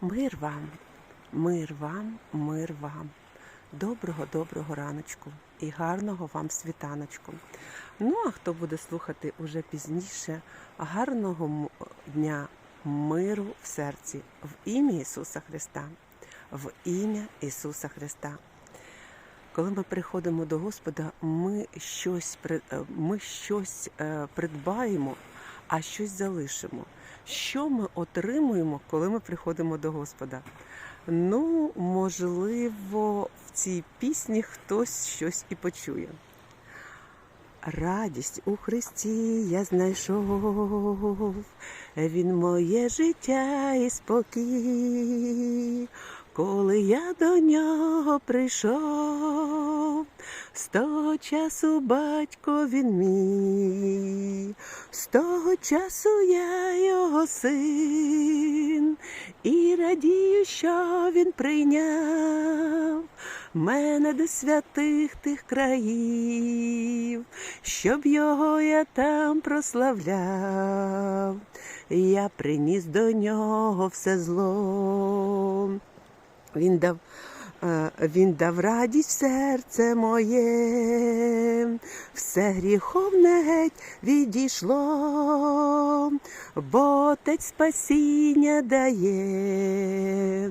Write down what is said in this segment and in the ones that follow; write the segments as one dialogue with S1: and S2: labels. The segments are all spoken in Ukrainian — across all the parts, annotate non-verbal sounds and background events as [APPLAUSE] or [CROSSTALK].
S1: Мир вам, мир вам, мир вам. Доброго, доброго раночку і гарного вам світаночку. Ну, а хто буде слухати уже пізніше, гарного дня, миру в серці, в ім'я Ісуса Христа, в ім'я Ісуса Христа. Коли ми приходимо до Господа, ми щось, е, ми щось е, придбаємо, а щось залишимо. Що ми отримуємо, коли ми приходимо до Господа? Ну, можливо, в цій пісні хтось щось і почує. Радість у Христі я знайшов, Він моє життя і спокій. Коли я до нього прийшов, з того часу батько він мій, з того часу я його син, і радію, що він прийняв мене до святих тих країв, щоб його я там прославляв, я приніс до нього все зло. Він дав, е, він дав радість в серце моє, все гріховне геть відійшло, бо Отець спасіння дає,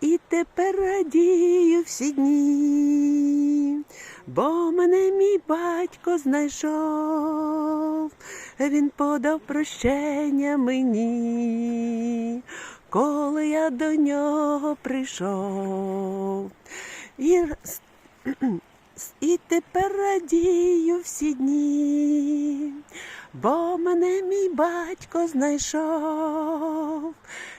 S1: і тепер радію всі дні, бо мене мій батько знайшов, він подав прощення мені коли я до нього прийшов. І, і тепер радію всі дні, бо мене мій батько знайшов,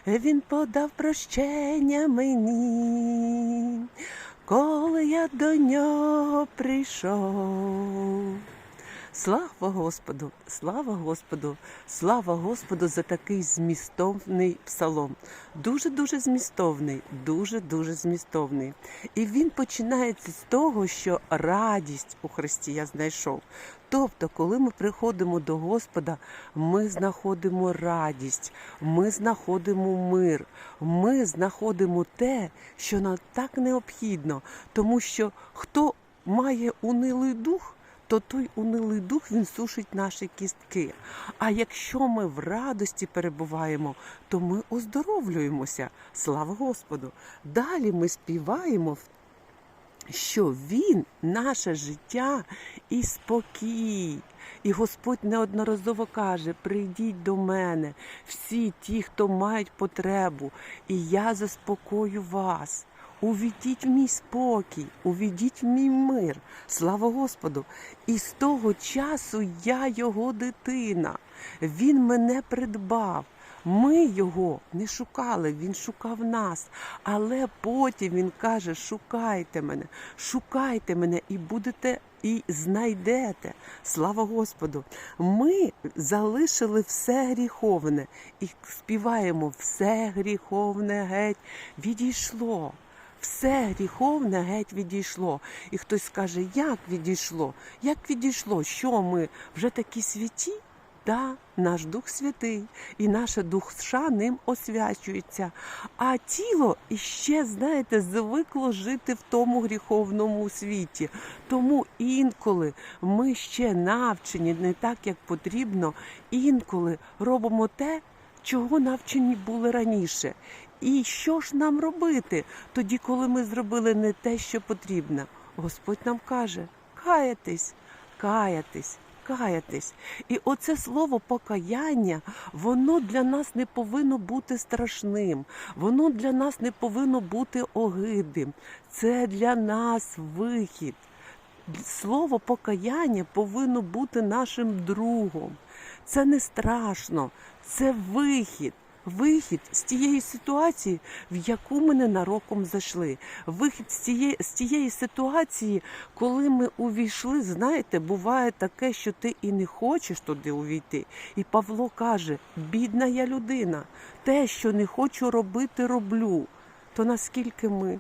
S1: він подав прощення мені, коли я до нього прийшов. Слава Господу, слава Господу, слава Господу за такий змістовний псалом. Дуже-дуже змістовний, дуже-дуже змістовний. І він починається з того, що радість у Христі я знайшов. Тобто, коли ми приходимо до Господа, ми знаходимо радість, ми знаходимо мир, ми знаходимо те, що нам так необхідно, тому що хто має унилий дух, то той унилий дух він сушить наші кістки. А якщо ми в радості перебуваємо, то ми оздоровлюємося. Слава Господу! Далі ми співаємо, що Він наше життя і спокій. І Господь неодноразово каже: прийдіть до мене, всі ті, хто мають потребу, і я заспокою вас. Увійдіть в мій спокій, увійдіть мій мир. Слава Господу! І з того часу я його дитина. Він мене придбав. Ми його не шукали, він шукав нас. Але потім він каже: шукайте мене, шукайте мене і будете і знайдете. Слава Господу! Ми залишили все гріховне і співаємо все гріховне геть відійшло. Все гріховне геть відійшло. І хтось скаже, як відійшло? Як відійшло? Що ми вже такі святі? Да, наш Дух Святий, і наша душа ним освячується. А тіло іще, знаєте, звикло жити в тому гріховному світі. Тому інколи ми ще навчені не так, як потрібно, інколи робимо те, чого навчені були раніше. І що ж нам робити тоді, коли ми зробили не те, що потрібно? Господь нам каже: каятись, каятись, каятись. І оце слово покаяння, воно для нас не повинно бути страшним, воно для нас не повинно бути огидним. Це для нас вихід. Слово покаяння повинно бути нашим другом. Це не страшно, це вихід. Вихід з тієї ситуації, в яку ми ненароком зайшли. Вихід з тієї, з тієї ситуації, коли ми увійшли, знаєте, буває таке, що ти і не хочеш туди увійти. І Павло каже: бідна я людина, те, що не хочу робити, роблю. То наскільки ми?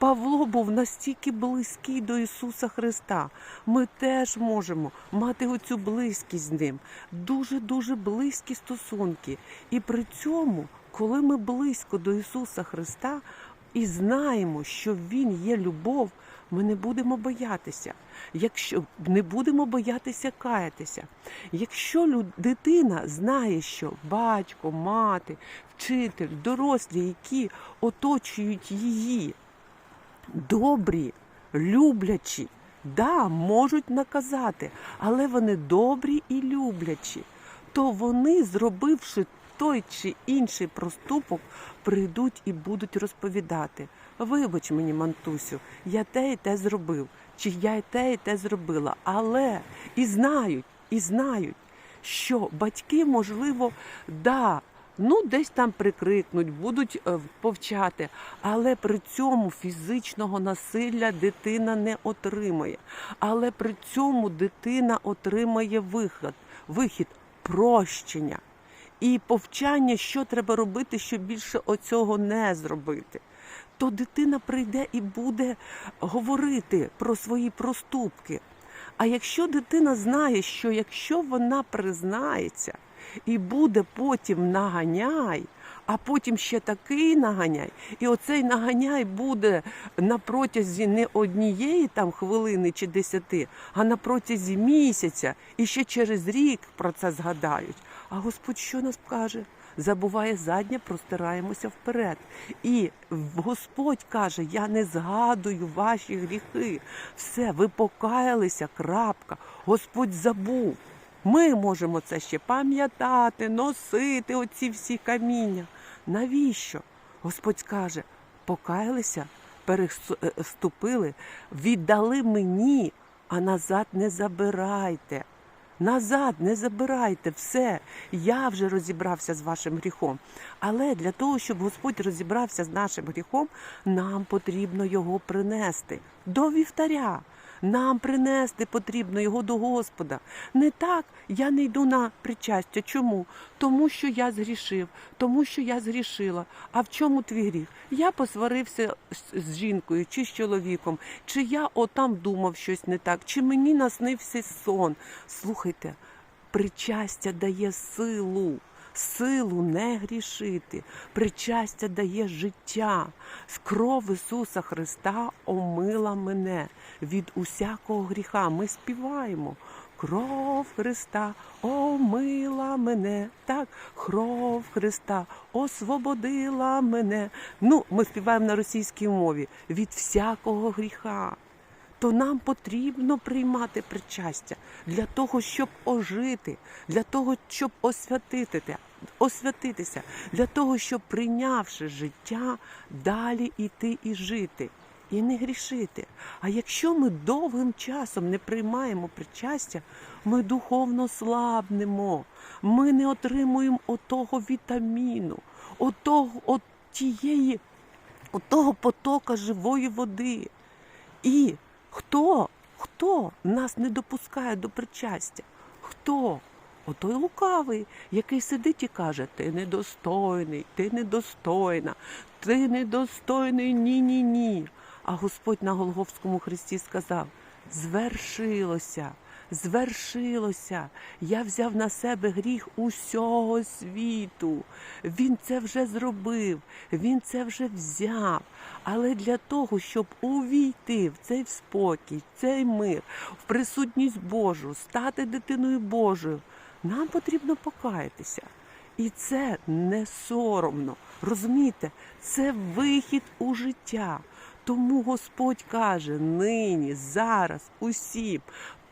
S1: Павло був настільки близький до Ісуса Христа. Ми теж можемо мати оцю близькість з ним, дуже-дуже близькі стосунки. І при цьому коли ми близько до Ісуса Христа і знаємо, що Він є любов, ми не будемо боятися. Якщо не будемо боятися каятися. Якщо лю- дитина знає, що батько, мати, вчитель, дорослі, які оточують її, добрі, люблячі, да, можуть наказати, але вони добрі і люблячі, то вони, зробивши той чи інший проступок, прийдуть і будуть розповідати. Вибач мені, Мантусю, я те і те зробив, чи я і те і те зробила. Але і знають, і знають, що батьки, можливо, да, ну десь там прикрикнуть, будуть е, повчати, але при цьому фізичного насилля дитина не отримає. Але при цьому дитина отримає вихід, вихід прощення і повчання, що треба робити, щоб більше оцього не зробити. То дитина прийде і буде говорити про свої проступки. А якщо дитина знає, що якщо вона признається і буде потім наганяй, а потім ще такий наганяй, і оцей наганяй буде на протязі не однієї там хвилини чи десяти, а на протязі місяця, і ще через рік про це згадають. А Господь що нас каже? Забуває заднє, простираємося вперед. І Господь каже: Я не згадую ваші гріхи. Все, ви покаялися, крапка. Господь забув. Ми можемо це ще пам'ятати, носити оці всі каміння. Навіщо? Господь каже: покаялися, переступили, віддали мені, а назад не забирайте. Назад не забирайте все. Я вже розібрався з вашим гріхом. Але для того, щоб Господь розібрався з нашим гріхом, нам потрібно його принести до вівтаря. Нам принести потрібно його до Господа. Не так я не йду на причастя. Чому? Тому що я згрішив, тому що я згрішила. А в чому твій гріх? Я посварився з- жінкою чи з чоловіком, чи я отам думав щось не так, чи мені наснився сон. Слухайте, причастя дає силу. Силу не грішити, причастя дає життя. Кров Ісуса Христа омила мене від усякого гріха. Ми співаємо. Кров Христа омила мене, так, кров Христа освободила мене. Ну, ми співаємо на російській мові від всякого гріха то нам потрібно приймати причастя для того, щоб ожити, для того, щоб освятити, освятитися, для того, щоб прийнявши життя, далі йти і жити. І не грішити. А якщо ми довгим часом не приймаємо причастя, ми духовно слабнемо, ми не отримуємо отого вітаміну, отого, от тієї, отого потока живої води. І хто? Хто нас не допускає до причастя? Хто? Отой лукавий, який сидить і каже: ти недостойний, ти недостойна, ти недостойний, ні, ні, ні. А Господь на Голговському хресті сказав: звершилося, звершилося. Я взяв на себе гріх усього світу. Він це вже зробив, він це вже взяв. Але для того, щоб увійти в цей спокій, в цей мир, в присутність Божу, стати дитиною Божою, нам потрібно покаятися. І це не соромно. Розумієте, це вихід у життя. Тому Господь каже нині, зараз, усім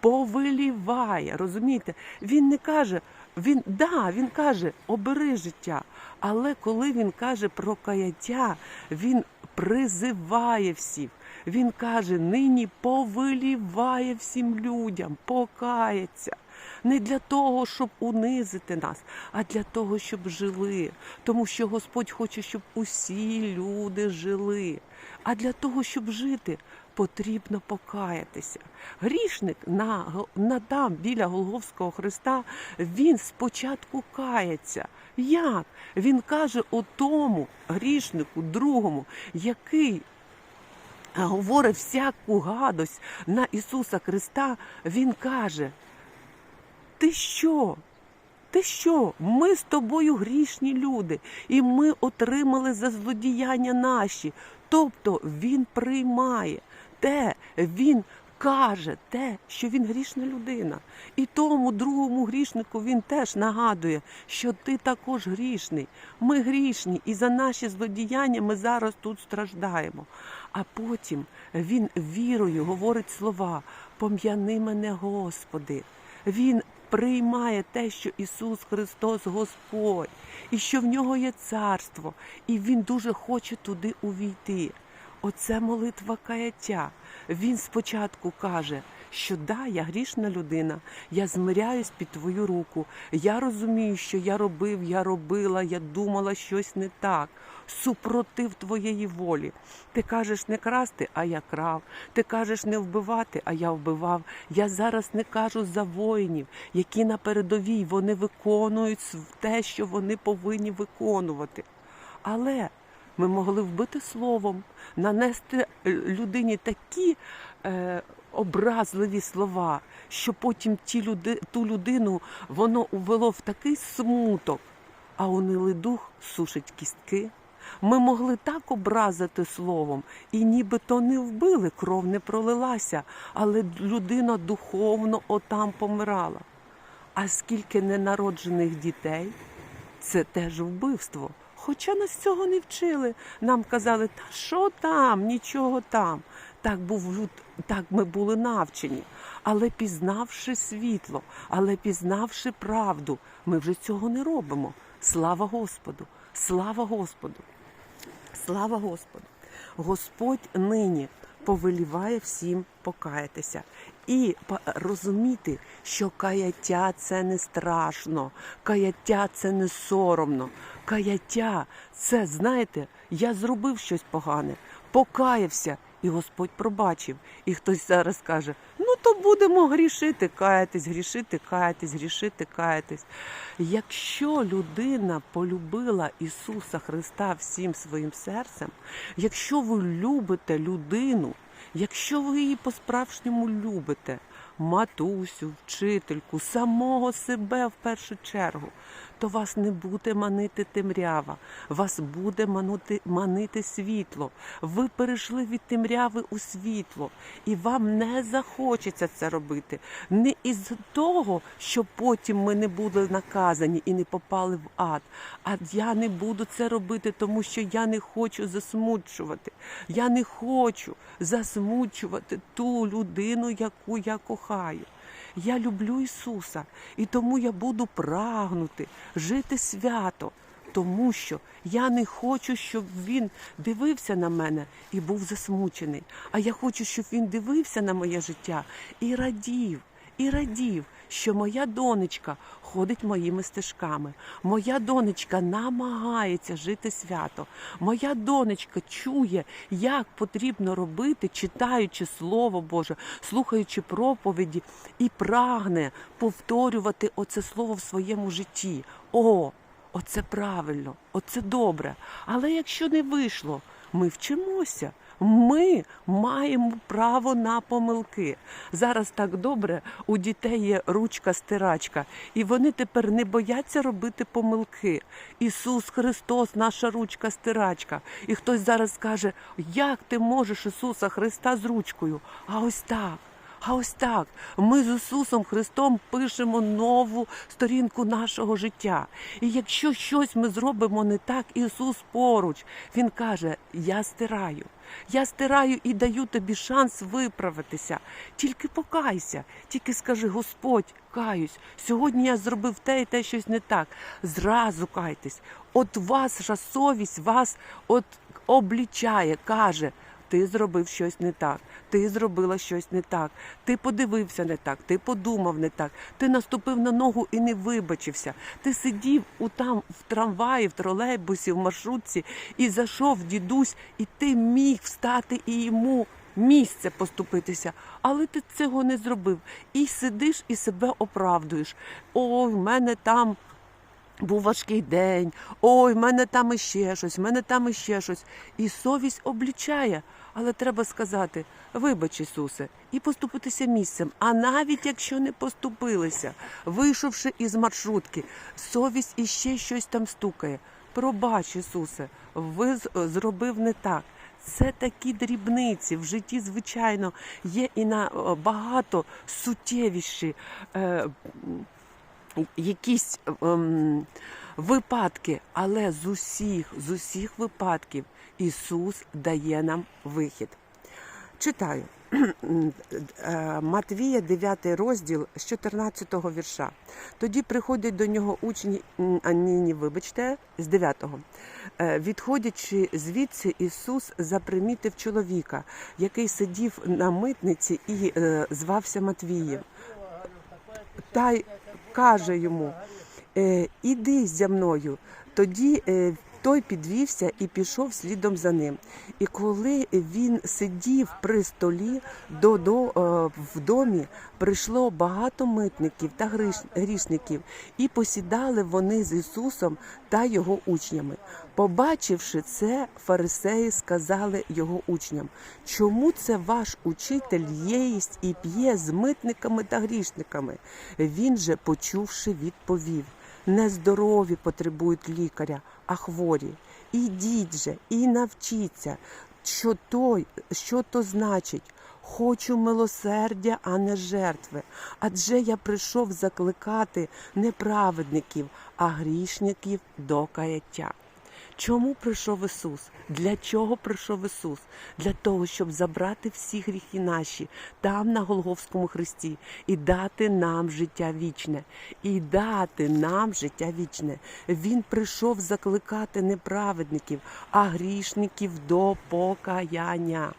S1: повеліває. Розумієте? Він не каже, він да, він каже, обери життя. Але коли він каже про каяття, він призиває всіх. Він каже, нині повеліває всім людям, покаяться. Не для того, щоб унизити нас, а для того, щоб жили. Тому що Господь хоче, щоб усі люди жили. А для того, щоб жити, потрібно покаятися. Грішник на, на там біля Голговського Христа, він спочатку кається. Як? Він каже о тому грішнику, другому, який говорить всяку гадость на Ісуса Христа, Він каже: Ти що? Ти що? Ми з тобою грішні люди, і ми отримали за злодіяння наші. Тобто він приймає те, він каже те, що він грішна людина. І тому другому грішнику він теж нагадує, що ти також грішний. Ми грішні, і за наші злодіяння ми зараз тут страждаємо. А потім він вірою говорить слова: пом'яни мене, Господи. Він приймає те, що Ісус Христос Господь, і що в нього є царство, і Він дуже хоче туди увійти. Оце молитва каяття. Він спочатку каже, що да, я грішна людина, я змиряюсь під твою руку. Я розумію, що я робив, я робила, я думала щось не так. Супротив твоєї волі. Ти кажеш не красти, а я крав. Ти кажеш не вбивати, а я вбивав. Я зараз не кажу за воїнів, які на передовій вони виконують те, що вони повинні виконувати. Але ми могли вбити словом, нанести е, людині такі е, образливі слова, що потім ті люди, ту людину воно увело в такий смуток, а унилий дух сушить кістки. Ми могли так образити словом, і нібито не вбили, кров не пролилася, але людина духовно отам помирала. А скільки ненароджених дітей, це теж вбивство. Хоча нас цього не вчили. Нам казали, та що там, нічого там. Так був так ми були навчені. Але пізнавши світло, але пізнавши правду, ми вже цього не робимо. Слава Господу! Слава Господу! Слава Господу! Господь нині повеліває всім покаятися і розуміти, що каяття це не страшно, каяття це не соромно. Каяття це, знаєте, я зробив щось погане, покаявся, і Господь пробачив. І хтось зараз каже: ну то будемо грішити, каятись, грішити, каятись, грішити, каятись. Якщо людина полюбила Ісуса Христа всім своїм серцем, якщо ви любите людину, якщо ви її по-справжньому любите, матусю, вчительку, самого себе в першу чергу, то вас не буде манити темрява, вас буде манути, манити світло. Ви перейшли від темряви у світло, і вам не захочеться це робити. Не із того, що потім ми не були наказані і не попали в ад. А я не буду це робити, тому що я не хочу засмучувати. Я не хочу засмучувати ту людину, яку я кохаю. Я люблю Ісуса, і тому я буду прагнути жити свято, тому що я не хочу, щоб Він дивився на мене і був засмучений. А я хочу, щоб він дивився на моє життя і радів, і радів, що моя донечка ходить моїми стежками. Моя донечка намагається жити свято. Моя донечка чує, як потрібно робити, читаючи Слово Боже, слухаючи проповіді, і прагне повторювати оце слово в своєму житті. О, оце правильно, оце добре. Але якщо не вийшло, ми вчимося. Ми маємо право на помилки. Зараз так добре, у дітей є ручка-стирачка, і вони тепер не бояться робити помилки. Ісус Христос, наша ручка-стирачка. І хтось зараз скаже, як ти можеш Ісуса Христа з ручкою? А ось так. А ось так ми з Ісусом Христом пишемо нову сторінку нашого життя. І якщо щось ми зробимо не так, Ісус поруч, Він каже: Я стираю. Я стираю і даю тобі шанс виправитися. Тільки покайся, тільки скажи, Господь, каюсь. Сьогодні я зробив те і те щось не так. Зразу кайтесь. От ваша совість вас от облічає, каже. Ти зробив щось не так, ти зробила щось не так, ти подивився не так, ти подумав не так, ти наступив на ногу і не вибачився. Ти сидів у там в трамваї, в тролейбусі, в маршрутці і зайшов дідусь, і ти міг встати і йому місце поступитися, але ти цього не зробив. І сидиш і себе оправдуєш. Ой, в мене там був важкий день, ой, в мене там іще щось, в мене там іще щось. І совість облічає. Але треба сказати, вибач, Ісусе, і поступитися місцем. А навіть якщо не поступилися, вийшовши із маршрутки, совість іще щось там стукає. Пробач, Ісусе, ви зробив не так. Це такі дрібниці в житті, звичайно, є і на е, суттєвіші. Е, якісь ем, випадки, але з усіх, з усіх випадків Ісус дає нам вихід. Читаю Е, Матвія, 9 розділ з 14 вірша. Тоді приходять до нього учні, а ні, вибачте, з 9. Е, Відходячи звідси, Ісус запримітив чоловіка, який сидів на митниці і е, звався Матвієм та й каже йому: Іди зі мною. Тоді той підвівся і пішов слідом за ним. І коли він сидів при столі, до, до, е, в домі прийшло багато митників та грішників, і посідали вони з Ісусом та його учнями. Побачивши це, фарисеї сказали його учням, чому це ваш учитель їсть і п'є з митниками та грішниками? Він же, почувши, відповів: нездорові потребують лікаря, а хворі. Ідіть же і навчіться, що той, що то значить. Хочу милосердя, а не жертви. Адже я прийшов закликати не праведників, а грішників до каяття. Чому прийшов Ісус? Для чого прийшов Ісус? Для того, щоб забрати всі гріхи наші там на Голговському хресті і дати нам життя вічне, і дати нам життя вічне. Він прийшов закликати не праведників, а грішників до покаяння.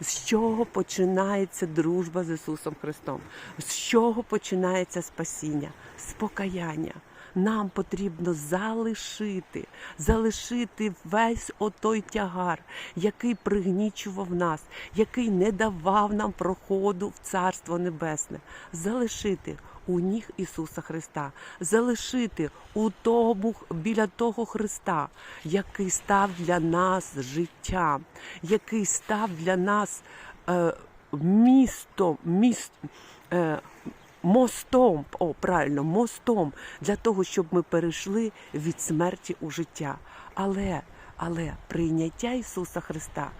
S1: З чого починається дружба з Ісусом Христом? З чого починається спасіння? З покаяння. Нам потрібно залишити, залишити весь отой тягар, який пригнічував нас, який не давав нам проходу в Царство Небесне. Залишити у ніг Ісуса Христа, залишити у тому біля того Христа, який став для нас життям, який став для нас е, містом, міст. Е, мостом, о, правильно, мостом для того, щоб ми перейшли від смерті у життя. Але, але прийняття Ісуса Христа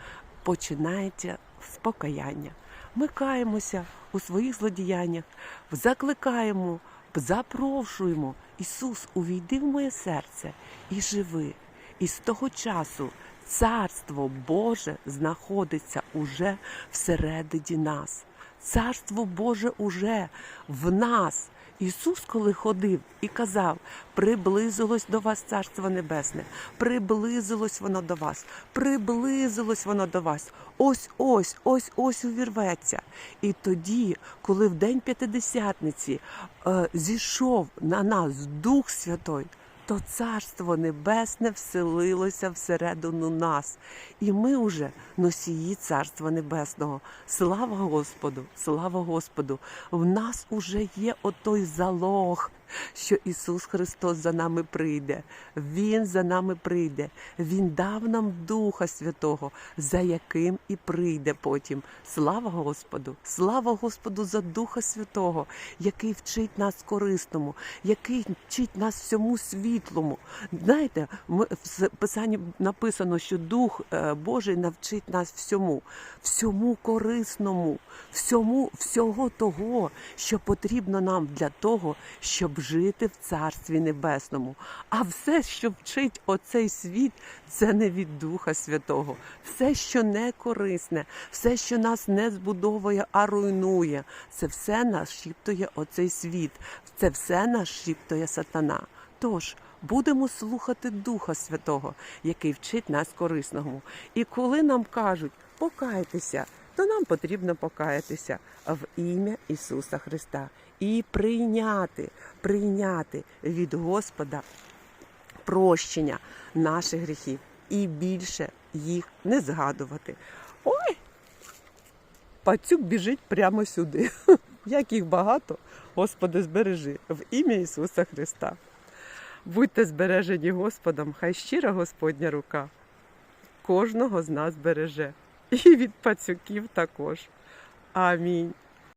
S1: починається з покаяння. Ми каємося у своїх злодіяннях, закликаємо, запрошуємо. Ісус, увійди в моє серце і живи. І з того часу Царство Боже знаходиться уже всередині нас. Царство Боже уже в нас. Ісус, коли ходив і казав, приблизилось до вас Царство Небесне, приблизилось воно до вас, приблизилось воно до вас. Ось ось, ось ось увірветься. І тоді, коли в день П'ятидесятниці е, зійшов на нас Дух Святой, то Царство Небесне вселилося всередину нас, і ми уже носії Царства Небесного. Слава Господу! Слава Господу! В нас уже є отой залог, що Ісус Христос за нами прийде. Він за нами прийде. Він дав нам Духа Святого, за яким і прийде потім. Слава Господу! Слава Господу за Духа Святого, який вчить нас корисному, який вчить нас всьому світлому. Знаєте, ми в Писанні написано, що Дух е, Божий навчить нас всьому, всьому корисному, всьому всього того, що потрібно нам для того, щоб жити в Царстві Небесному. А все, що вчить оцей світ, це не від Духа Святого. Все, що не корисне, все, що нас не збудовує, а руйнує, це все нашіптує оцей світ, це все нашіптує сатана. Тож будемо слухати Духа Святого, який вчить нас корисному. І коли нам кажуть покайтеся, то нам потрібно покаятися в ім'я Ісуса Христа і прийняти, прийняти від Господа прощення наших гріхів і більше їх не згадувати. Ой! Пацюк біжить прямо сюди. [LAUGHS] Як їх багато, Господи, збережи в ім'я Ісуса Христа. Будьте збережені Господом, хай щира Господня рука кожного з нас береже. І від пацюків також. Амінь.